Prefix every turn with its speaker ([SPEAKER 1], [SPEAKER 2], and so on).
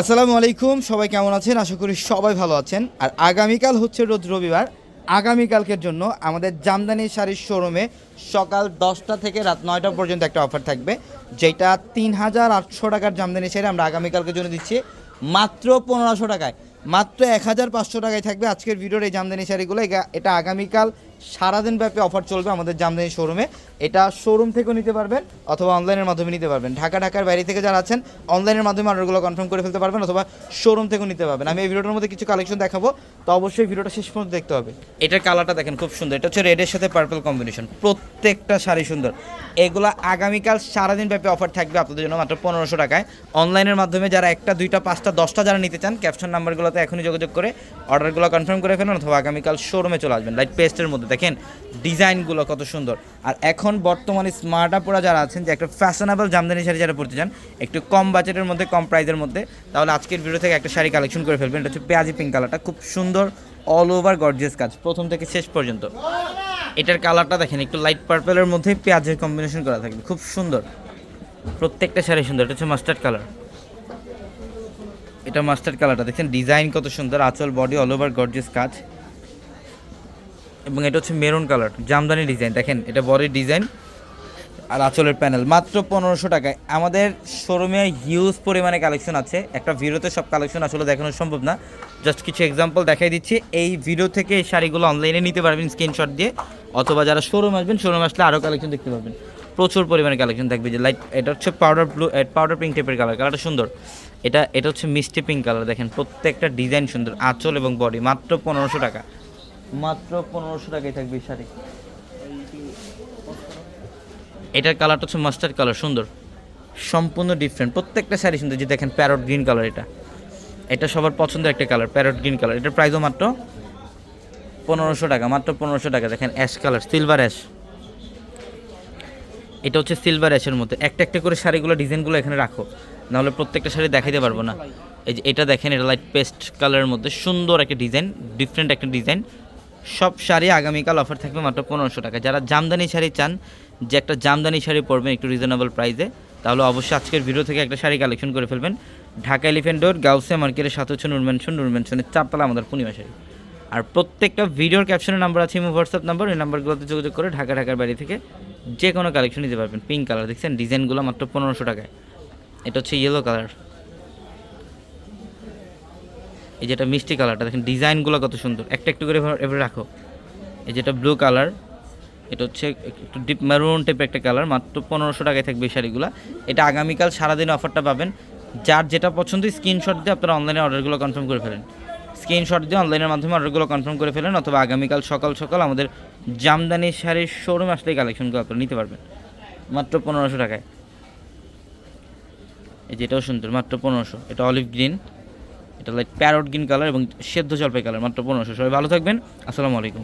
[SPEAKER 1] আসসালামু আলাইকুম, সবাই কেমন আছেন? আশা করি সবাই ভালো আছেন। আর আগামীকাল হচ্ছে রোজ রবিবার আগামীকালকের জন্য আমাদের জামদানি শাড়ির শোরুমে সকাল দশটা থেকে রাত নয়টা পর্যন্ত একটা অফার থাকবে, যেটা তিন হাজার আটশো টাকার জামদানি শাড়ি আমরা আগামীকালকের জন্য দিচ্ছি। মাত্র পনেরোশো টাকায়, মাত্র এক হাজার পাঁচশো টাকায় থাকবে আজকের ভিডিওর এই জামদানি শাড়িগুলো। এটা আগামীকাল সারাদিন ব্যাপী অফার চলবে আমাদের জামদানি শোরুমে। এটা শোরুম থেকেও নিতে পারবেন অথবা অনলাইনের মাধ্যমে নিতে পারবেন। ঢাকা, ঢাকার বাইরে থেকে যারা আছেন, অনলাইনের মাধ্যমে অর্ডারগুলো কনফার্ম করে ফেলতে পারবেন অথবা শোরুম থেকেও নিতে পারবেন। আমি এই ভিডিওটার মধ্যে কিছু কালেকশন দেখাবো, তো অবশ্যই ভিডিওটা শেষ পর্যন্ত দেখতে হবে। এটার কালারটা দেখেন, খুব সুন্দর। এটা হচ্ছে রেডের সাথে পার্পল কম্বিনেশন প্রত্যেকটা শাড়ি সুন্দর। এগুলো আগামীকাল সারাদিন ব্যাপী অফার থাকবে আপনাদের জন্য মাত্র পনেরোশো টাকায়। অনলাইনের মাধ্যমে যারা একটা, দুইটা, পাঁচটা, দশটা যারা নিতে চান ক্যাপশন নাম্বারগুলোতে এখনই যোগাযোগ করে অর্ডারগুলো কনফার্ম করে ফেলুন অথবা আগামীকাল শোরুমে চলে আসবেন। লাইট পেস্টের মধ্যে দেখেন ডিজাইনগুলো কত সুন্দর। আর এখন বর্তমানে স্মার্ট আপুরা যারা আছেন, যে একটা ফ্যাশনেবল জামদানি শাড়ি যারা পড়তে চান, একটু কম বাজেটের মধ্যে, কম প্রাইসের মধ্যে, তাহলে আজকের ভিডিও থেকে একটা শাড়ি কালেকশন করে ফেলবেন। এটা হচ্ছে পেঁয়াজি পিঙ্ক কালারটা খুব সুন্দর অল ওভার গর্জিয়াস কাজ। প্রথম থেকে শেষ পর্যন্ত। এটার কালারটা দেখেন, একটু লাইট পার্পেলের মধ্যে পেঁয়াজের কম্বিনেশন করা থাকবে। খুব সুন্দর। প্রত্যেকটা শাড়ি সুন্দর। এটা হচ্ছে মাস্টার্ড কালার এটা মাস্টার্ড কালারটা দেখছেন ডিজাইন কত সুন্দর। আঁচল বডি অল ওভার গর্জিয়াস কাজ। এবং এটা হচ্ছে মেরুন কালার, জামদানি ডিজাইন। দেখেন, এটা বডির ডিজাইন আর আঁচলের প্যানেল। মাত্র পনেরোশো টাকায়। আমাদের শোরুমে হিউজ পরিমাণে কালেকশন আছে। একটা ভিডিওতে সব কালেকশন আসলে দেখানো সম্ভব না। জাস্ট কিছু এক্সাম্পল দেখাই দিচ্ছি। এই ভিডিও থেকে এই শাড়িগুলো অনলাইনে নিতে পারবেন স্ক্রিনশট দিয়ে। অথবা যারা শোরুম আসবেন শোরুম আসলে আরও কালেকশন দেখতে পাবেন প্রচুর পরিমাণে কালেকশন থাকবে যে লাইট এটা হচ্ছে পাউডার ব্লু পাউডার পিঙ্ক টাইপের কালার কালারটা সুন্দর। এটা এটা হচ্ছে মিষ্টি পিঙ্ক কালার দেখেন, প্রত্যেকটা ডিজাইন সুন্দর। আঁচল এবং বডি মাত্র পনেরোশো টাকা। মাত্র পনেরোশো টাকায় থাকবে শাড়ি। এটার কালারটা হচ্ছে মাস্টার্ড কালার সুন্দর। সম্পূর্ণ ডিফারেন্ট প্রত্যেকটা শাড়ি সুন্দর যে দেখেন প্যারট গ্রিন কালার এটা। এটা সবার পছন্দের একটা কালার প্যারট গ্রিন কালার এটার প্রাইসও মাত্র পনেরোশো টাকা, মাত্র পনেরোশো টাকা। দেখেন অ্যাশ কালার সিলভার অ্যাশ এটা হচ্ছে সিলভার অ্যাশের মধ্যে। একটা একটা করে শাড়িগুলো, ডিজাইনগুলো এখানে রাখো। নাহলে প্রত্যেকটা শাড়ি দেখাইতে পারব না। এই যে এটা দেখেন, এটা লাইট পেস্ট কালারের মধ্যে। সুন্দর একটা ডিজাইন ডিফারেন্ট একটা ডিজাইন সব শাড়ি আগামীকাল অফার থাকবে মাত্র পনেরোশো টাকা। যারা জামদানি শাড়ি চান, যে একটা জামদানি শাড়ি পরবেন একটু রিজনেবল প্রাইসে তাহলে অবশ্যই আজকের ভিডিও থেকে একটা শাড়ি কালেকশন করে ফেলবেন। ঢাকা এলিফেন্ট রোড গাউসে মার্কেটের সাথে হচ্ছে নুরমেনশন নুরমেনশনের চারতলা আমাদের পূর্ণিমা শাড়ি। আর প্রত্যেকটা ভিডিওর ক্যাপশনের নাম্বার আছে, ইমো হোয়াটসঅ্যাপ নাম্বার ওই নাম্বারগুলোতে যোগাযোগ করে ঢাকা, ঢাকার বাড়ি থেকে যে কোনো কালেকশন নিতে পারবেন। পিঙ্ক কালার দেখছেন? ডিজাইনগুলো মাত্র পনেরোশো টাকায়। এটা হচ্ছে ইয়েলো কালার এই যেটা মিষ্টি কালারটা, দেখেন ডিজাইনগুলো কত সুন্দর। একটা একটু করে এভাবে- রাখো। এই যেটা ব্লু কালার এটা হচ্ছে একটু ডিপ মেরুন টাইপের একটা কালার মাত্র পনেরোশো টাকায় থাকবে এই শাড়িগুলো। এটা আগামীকাল সারাদিন অফারটা পাবেন। যার যেটা পছন্দ স্ক্রিনশট দিয়ে আপনারা অনলাইনে অর্ডারগুলো কনফার্ম করে ফেলেন। স্ক্রিনশট দিয়ে অনলাইনের মাধ্যমে অর্ডারগুলো কনফার্ম করে ফেলেন, অথবা আগামীকাল সকাল সকাল আমাদের জামদানি শাড়ির শোরুম আসলে কালেকশনগুলো আপনারা নিতে পারবেন। মাত্র পনেরোশো টাকায়। এই যেটাও সুন্দর, মাত্র পনেরোশো। এটা অলিভ গ্রিন এটা লাইক প্যারট গ্রিন কালার এবং সেদ্ধ জলপাই কালার, মাত্র পনেরোশো। সবাই ভালো থাকবেন। আসসালামু আলাইকুম।